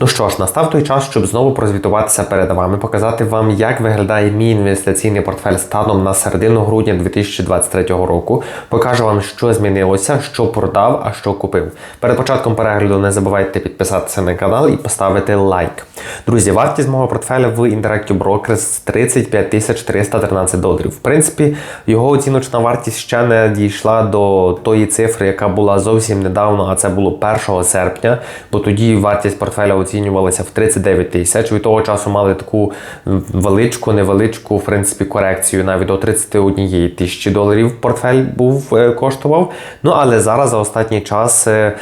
Ну що ж, настав той час, щоб знову прозвітуватися перед вами, показати вам, як виглядає мій інвестиційний портфель станом на середину грудня 2023 року. Покажу вам, що змінилося, що продав, а що купив. Перед початком перегляду не забувайте підписатися на канал і поставити лайк. Друзі, вартість мого портфеля в Interactive Brokers 35 313 доларів. В принципі, його оціночна вартість ще не дійшла до тої цифри, яка була зовсім недавно, а це було 1 серпня, бо тоді вартість портфеля оцінювалася в 39 тисяч. Від того часу мали таку величку, невеличку, в принципі, корекцію навіть до 31 тисячі доларів портфель був е, коштував. Ну але зараз за останній час, е,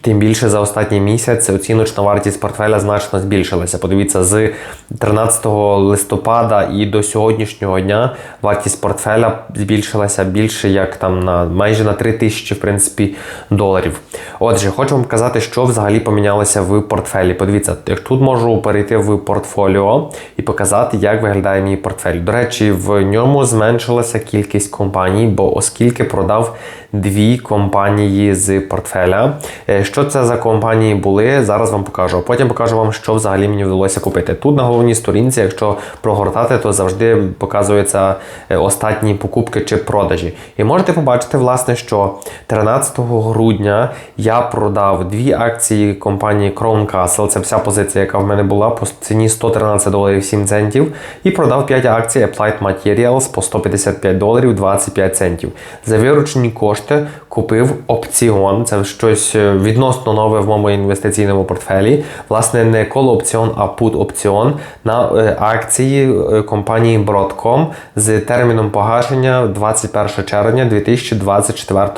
тим більше за останній місяць, оціночна вартість портфеля значно збільшилася. Подивіться, з 13 листопада і до сьогоднішнього дня вартість портфеля збільшилася більше як там на майже на 3 тисячі в принципі доларів. Отже, хочу вам показати, що взагалі помінялося в портфелі. Подивіться, тут можу перейти в портфоліо і показати, як виглядає мій портфель. До речі, в ньому зменшилася кількість компаній, бо оскільки продав дві компанії з портфеля. Е, Що це за компанії були? Зараз вам покажу. Потім покажу вам, що взагалі мені вдалося купити. Тут на головній сторінці, якщо прогортати, то завжди показуються е, останні покупки чи продажі. І можете побачити, власне, що 13 грудня я продав дві акції компанії Crown Castle. Це вся позиція, яка в мене була по ціні 113 доларів 7 центів. І продав 5 акцій Applied Materials по 155 доларів 25 центів. За виручені кошти купив опціон. Це щось е, відносно нове в моєму інвестиційному портфелі. Власне, не коло опціон, а пут опціон на е, акції е, компанії Broadcom з терміном погашення 21 червня 2024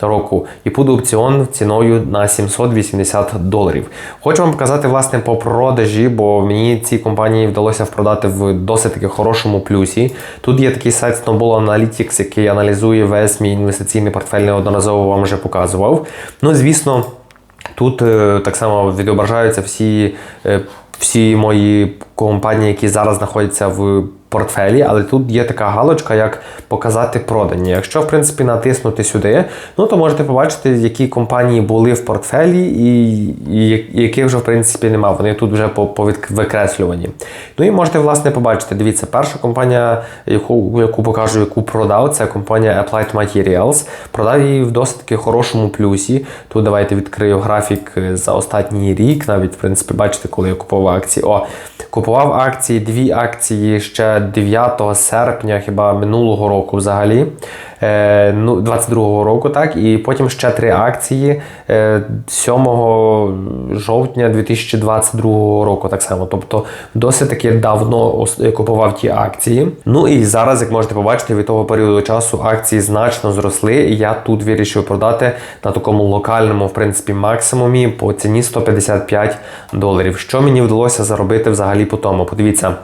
року. І пут опціон ціною на 780 доларів. Хочу вам показати власне по продажі, бо мені ці компанії вдалося впродати в досить таки хорошому плюсі. Тут є такий сайт Snowball Analytics, який аналізує весь мій інвестиційний портфель, неодноразово вам вже показував. Ну, звісно. Тут е, так само відображаються всі, е, всі мої компанії, які зараз знаходяться в портфелі, але тут є така галочка, як показати продані. Якщо, в принципі, натиснути сюди, ну то можете побачити, які компанії були в портфелі і, і, яких вже, в принципі, нема. Вони тут вже по, по. Ну і можете, власне, побачити, дивіться, перша компанія, яку, яку покажу, яку продав, це компанія Applied Materials. Продав її в досить таки хорошому плюсі. Тут давайте відкрию графік за останній рік. Навіть, в принципі, бачите, коли я купував акції. О, Купував акції, дві акції ще 9 серпня, хіба минулого року взагалі. Е, ну, 22-го року, так, і потім ще три акції е, 7 жовтня 2022 року, так само. Тобто досить таки давно купував ті акції. Ну і зараз, як можете побачити, від того періоду часу акції значно зросли. І я тут вирішив продати на такому локальному, в принципі, максимумі по ціні 155 доларів. Що мені вдалося заробити взагалі по тому? Подивіться.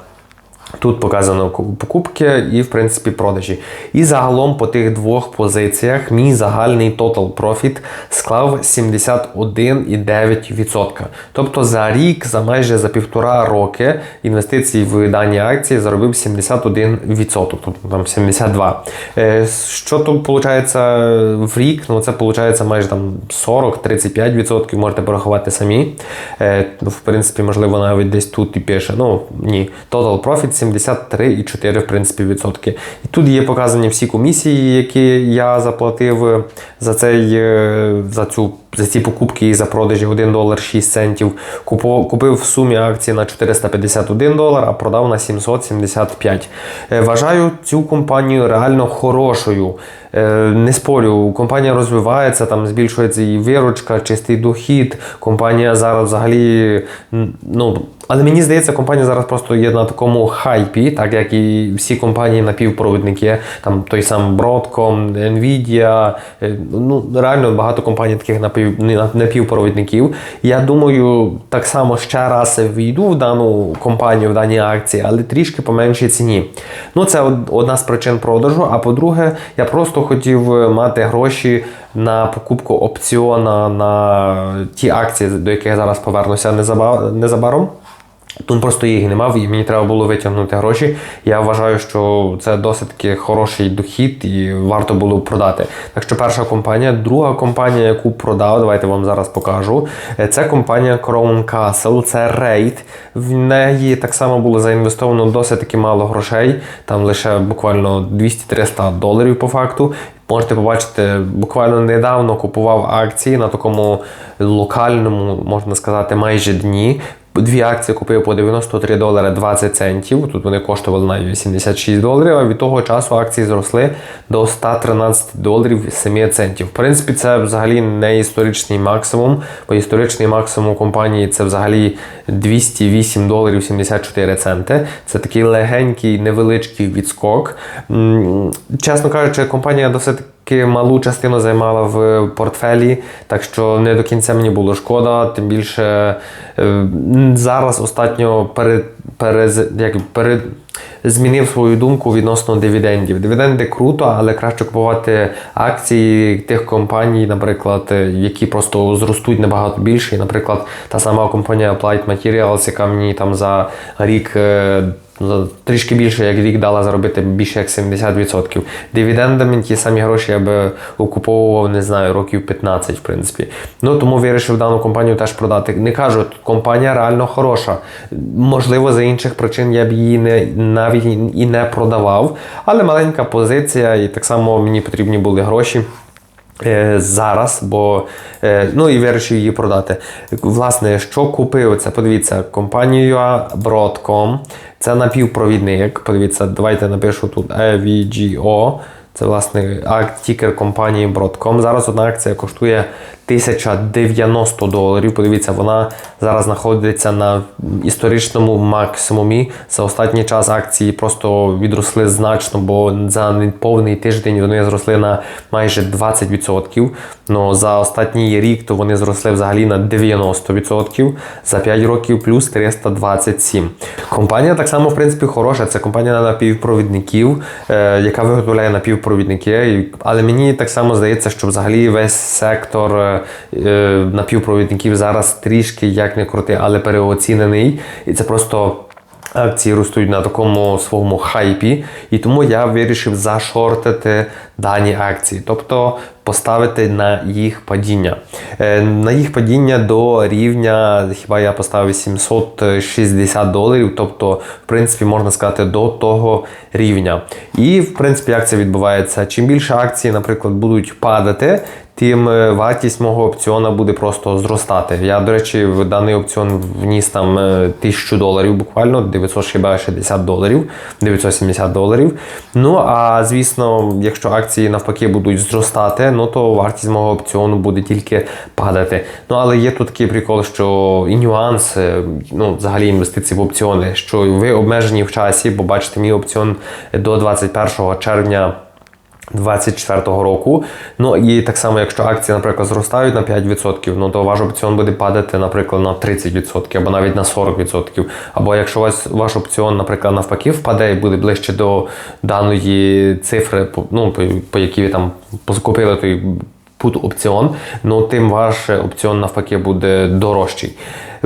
Тут показано покупки і, в принципі, продажі. І загалом по тих двох позиціях мій загальний total profit склав 71,9%. Тобто за рік, за майже за півтора роки інвестицій в дані акції заробив 71%, тобто там 72%. Що тут виходить в рік? Ну це виходить майже там 40-35%, можете порахувати самі. В принципі, можливо, навіть десь тут і пише. Ну, ні, total profit 73,4 в принципі, відсотки. І тут є показані всі комісії, які я заплатив за цей за цю. За ці покупки і за продажі 1 долар 6 центів. Купив в сумі акції на 451 долар, а продав на 775. Вважаю цю компанію реально хорошою. Не спорю, компанія розвивається, там збільшується її виручка, чистий дохід. Компанія зараз взагалі. ну, Але мені здається, компанія зараз просто є на такому хайпі, так як і всі компанії напівпровідники, там той сам Broadcom, Nvidia. Ну, реально багато компаній таких напів напівпровідників. Я думаю, так само ще раз війду в дану компанію, в дані акції, але трішки по меншій ціні. Ну, це одна з причин продажу. А по-друге, я просто хотів мати гроші на покупку опціона на ті акції, до яких я зараз повернуся незабаром. Тут просто їх не мав, і мені треба було витягнути гроші. Я вважаю, що це досить хороший дохід і варто було продати. Так що перша компанія, друга компанія, яку продав, давайте вам зараз покажу. Е, Це компанія Crown Castle, це рейд. В неї так само було заінвестовано досить мало грошей, там лише буквально 200-300 доларів по факту. Можете побачити, буквально недавно купував акції на такому локальному, можна сказати, майже дні. Дві акції купив по 93 долари 20 центів. Тут вони коштували навіть 86 доларів, а від того часу акції зросли до 113 доларів 7 центів. В принципі, це взагалі не історичний максимум, бо історичний максимум компанії це взагалі 208 доларів 74 центи. Це такий легенький, невеличкий відскок. Чесно кажучи, компанія досить малу частину займала в портфелі, так що не до кінця мені було шкода. Тим більше е, зараз останньо перед, перез, як, перед, змінив свою думку відносно дивідендів. Дивіденди круто, але краще купувати акції тих компаній, наприклад, е, які просто зростуть набагато більше. Наприклад, та сама компанія Applied Materials, яка мені там за рік. За Трішки більше як рік дала заробити більше як 70%. Дивідендами ті самі гроші я би окуповував, не знаю, років 15, в принципі. Ну тому вирішив дану компанію теж продати. Не кажу, компанія реально хороша. Можливо, за інших причин я б її не навіть і не продавав, але маленька позиція, і так само мені потрібні були гроші. Е, Зараз, бо е, ну і вирішив її продати. Власне, що купив? Це подивіться, компанію Broadcom. Це напівпровідник. Подивіться, давайте напишу тут EVGO. Це власне акт тікер компанії Broadcom. Зараз одна акція коштує 1090 доларів. Подивіться, вона зараз знаходиться на історичному максимумі. За останній час акції просто відросли значно, бо за неповний тиждень вони зросли на майже 20%. Ну за останній рік то вони зросли взагалі на 90%. За 5 років плюс 327. Компанія так само, в принципі, хороша. Це компанія напівпровідників, е, яка виготовляє напівпровідники. Але мені так само здається, що взагалі весь сектор е, напівпровідників зараз трішки як не крути, але переоцінений. І це просто. Акції ростуть на такому своєму хайпі, і тому я вирішив зашортити дані акції, тобто поставити на їх падіння. Е, На їх падіння до рівня, хіба я поставив 760 доларів, тобто, в принципі, можна сказати, до того рівня. І, в принципі, як це відбувається? Чим більше акції, наприклад, будуть падати, тим е, вартість мого опціона буде просто зростати. Я, до речі, в даний опціон вніс там е, 1000 доларів буквально, 960 доларів, 970 доларів. Ну, а звісно, якщо акції навпаки будуть зростати, ну то вартість мого опціону буде тільки падати. Ну, але є тут такий прикол, що і нюанс, е, ну, взагалі інвестиції в опціони, що ви обмежені в часі, бо бачите, мій опціон до 21 червня. 24 року. Ну і так само, якщо акції, наприклад, зростають на 5%, ну то ваш опціон буде падати, наприклад, на 30% або навіть на 40%. Або якщо вас ваш опціон, наприклад, навпаки, впаде і буде ближче до даної цифри, ну, по, по якій ви там купили той пут опціон, ну тим ваш опціон навпаки буде дорожчий.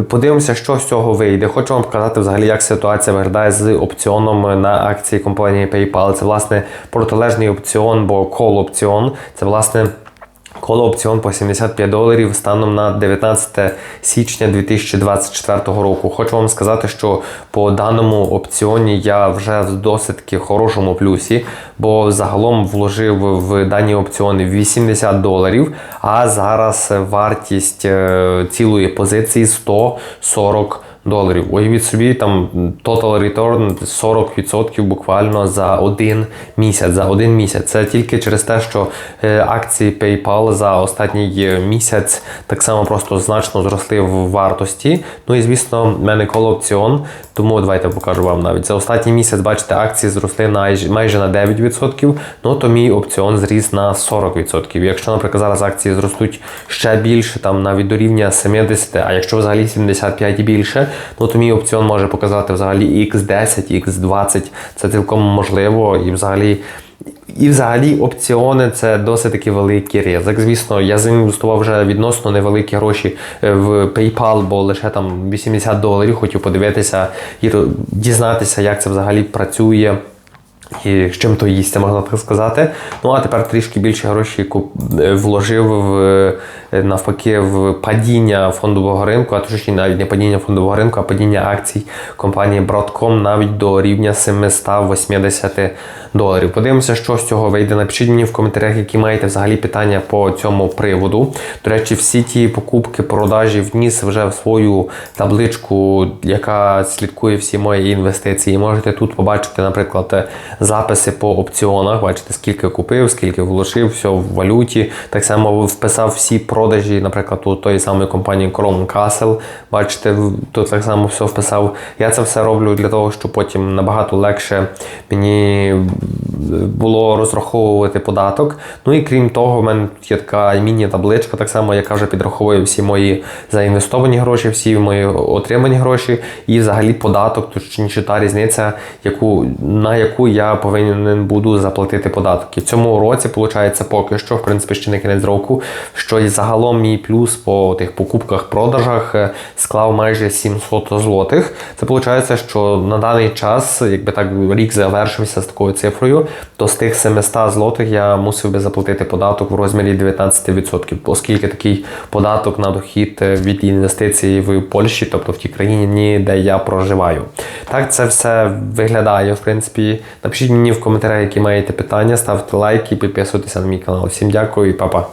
Подивимося, що з цього вийде. Хочу вам показати взагалі, як ситуація виглядає з опціоном на акції компанії PayPal. Це власне протилежний опціон, бо кол опціон. Це власне. Коло опціон по 75 доларів станом на 19 січня 2024 року. Хочу вам сказати, що по даному опціоні я вже в досить хорошому плюсі, бо загалом вложив в дані опціони 80 доларів, а зараз вартість е, цілої позиції 140 доларів. Уявіть собі, там total return 40% буквально за один місяць. За один місяць. Це тільки через те, що е, акції PayPal за останній е, місяць так само просто значно зросли в вартості. Ну і звісно, в мене коло опціон, тому давайте покажу вам навіть. За останній місяць, бачите, акції зросли на майже на 9%, ну то мій опціон зріс на 40%. Якщо, наприклад, зараз акції зростуть ще більше, там навіть до рівня 70, а якщо взагалі 75 і більше, ну то мій опціон може показати взагалі X10, X20. Це цілком можливо і взагалі. І взагалі опціони це досить таки великий ризик. Звісно, я заінвестував вже відносно невеликі гроші е, в PayPal, бо лише там 80 доларів хотів подивитися і дізнатися, як це взагалі працює. І з чим то їсти, можна так сказати. Ну а тепер трішки більше грошей е, вложив в е, навпаки в падіння фондового ринку, а точніше навіть не падіння фондового ринку, а падіння акцій компанії Broadcom навіть до рівня 780 доларів. Подивимося, що з цього вийде. Напишіть мені в коментарях, які маєте взагалі питання по цьому приводу. До речі, всі ті покупки, продажі вніс вже в свою табличку, яка слідкує всі мої інвестиції. Можете тут побачити, наприклад, записи по опціонах. Бачите, скільки купив, скільки вложив, все в валюті. Так само вписав всі продажі, наприклад, у тої самої компанії Crown Castle. Бачите, тут так само все вписав. Я це все роблю для того, щоб потім набагато легше мені було розраховувати податок. Ну і крім того, в мене є така міні-табличка, так само, яка вже підраховує всі мої заінвестовані гроші, всі мої отримані гроші, і взагалі податок, точніше та різниця, яку, на яку я повинен буду заплатити податок. І в цьому році, виходить, поки що, в принципі, ще не кінець року, що і загалом мій плюс по тих покупках-продажах е, склав майже 700 злотих. Це виходить, що на даний час, якби так рік завершився з такою цифрою, то з тих 700 злотих я мусив би заплатити податок в розмірі 19%, оскільки такий податок на дохід е, від інвестицій в Польщі, тобто в тій країні, де я проживаю. Так це все виглядає, в принципі. Напишіть мені в коментарях, які маєте питання, ставте лайки, підписуйтесь на мій канал. Всім дякую і па-па.